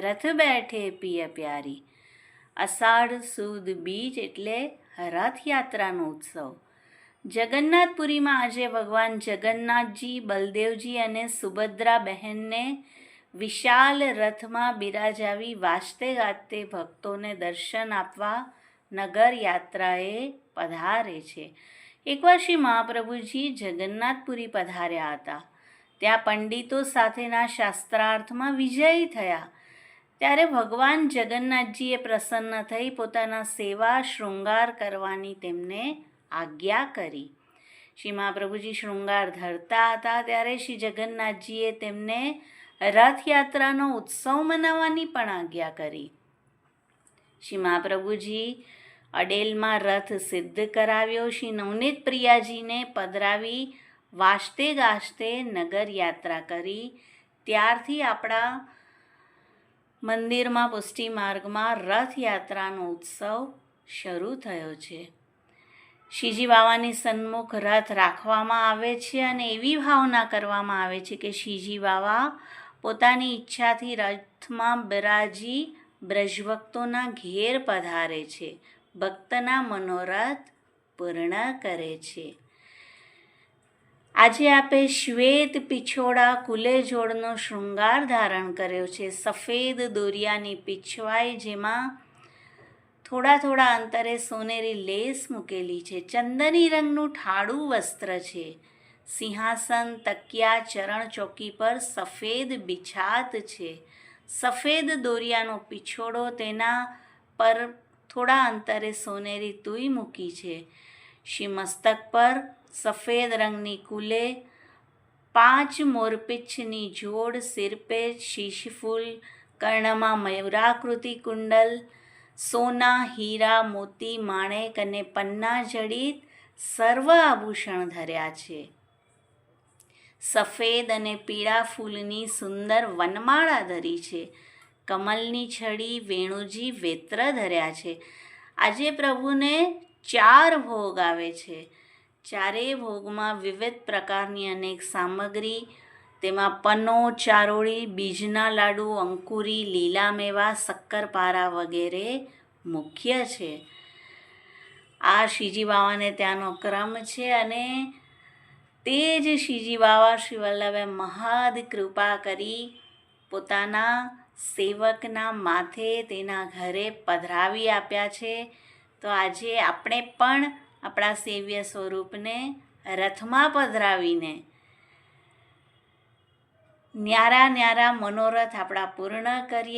રથ બેઠે પિય પ્યારી. અષાઢ સુદ બીજ એટલે રથયાત્રાનો ઉત્સવ. જગન્નાથપુરીમાં આજે ભગવાન જગન્નાથજી, બલદેવજી અને સુભદ્રા બહેનને વિશાલ રથમાં બિરાજાવી વાજતે ગાજતે ભક્તોને દર્શન આપવા નગર યાત્રાએ પધારે છે. એકવાર શ્રી મહાપ્રભુજી જગન્નાથપુરી પધાર્યા હતા. ત્યાં પંડિતો સાથેના શાસ્ત્રાર્થમાં વિજયી થયા. ત્યારે ભગવાન જગન્નાથજીએ પ્રસન્ન થઈ પોતાના સેવા શૃંગાર કરવાની તેમને આજ્ઞા કરી. શ્રી મહાપ્રભુજી શૃંગાર ધરતા હતા ત્યારે શ્રી જગન્નાથજીએ તેમને રથયાત્રાનો ઉત્સવ મનાવવાની પણ આજ્ઞા કરી. શ્રી મહાપ્રભુજી અડેલમાં રથ સિદ્ધ કરાવ્યો. શ્રી નવનીત પ્રિયાજીને પધરાવી વાસ્તે ગાજતે નગર યાત્રા કરી. ત્યારથી આપણા મંદિરમાં, પુષ્ટિ માર્ગમાં રથયાત્રાનો ઉત્સવ શરૂ થયો છે. શિવજી બાવાની સન્મુખ રથ રાખવામાં આવે છે અને એવી ભાવના કરવામાં આવે છે કે શિવજી બાવા પોતાની ઈચ્છાથી રથમાં બિરાજી બ્રજભક્તોના ઘેર પધારે છે, ભક્તના મનોરથ પૂર્ણ કરે છે. આજે આપે શ્વેત પિછોડા કુલેજોડનો શૃંગાર ધારણ કર્યો છે. સફેદ દોરિયાની પીછવાઈ જેમાં થોડા થોડા અંતરે સોનેરી લેસ મૂકેલી છે. ચંદની રંગનું ઠાડું વસ્ત્ર છે. સિંહાસન, તકિયા, ચરણ ચોકી પર સફેદ બિછાત છે. સફેદ દોરિયાનો પીછોડો તેના પર થોડા અંતરે સોનેરી તુઈ મૂકી છે. શ્રી મસ્તક પર સફેદ રંગની કુલે, પાંચ મોરપિચ્છની જોડ સિરપે, શીશફૂલ કર્ણમાં મયુરાકૃતિ કુંડલ, સોના, હીરા, મોતી, માણેક અને પન્ના જડિત સર્વ આભૂષણ ધર્યા છે. સફેદ અને પીળા ફૂલની સુંદર વનમાળા ધરી છે. કમલની છડી વેણુજી વેત્ર ધર્યા છે. આજે પ્રભુને ચાર ભોગ આવે છે. ચારેય ભોગમાં વિવિધ પ્રકારની અનેક સામગ્રી, તેમાં પન્નો ચારોળી, બીજના લાડુ, અંકુરી, લીલા મેવા, શક્કરપારા વગેરે મુખ્ય છે. આ શ્રીજી બાવાને ત્યાંનો ક્રમ છે અને તે જ શ્રીજી બાવા શ્રી વલ્લભે મહાદ કૃપા કરી પોતાના સેવકના માથે તેના ઘરે પધરાવી આપ્યા છે. તો આજે આપણે પણ આપણા સેવ્ય સ્વરૂપને રથમાં પધરાવીને ન્યારા ન્યારા મનોરથ આપણા પૂર્ણ કરીએ.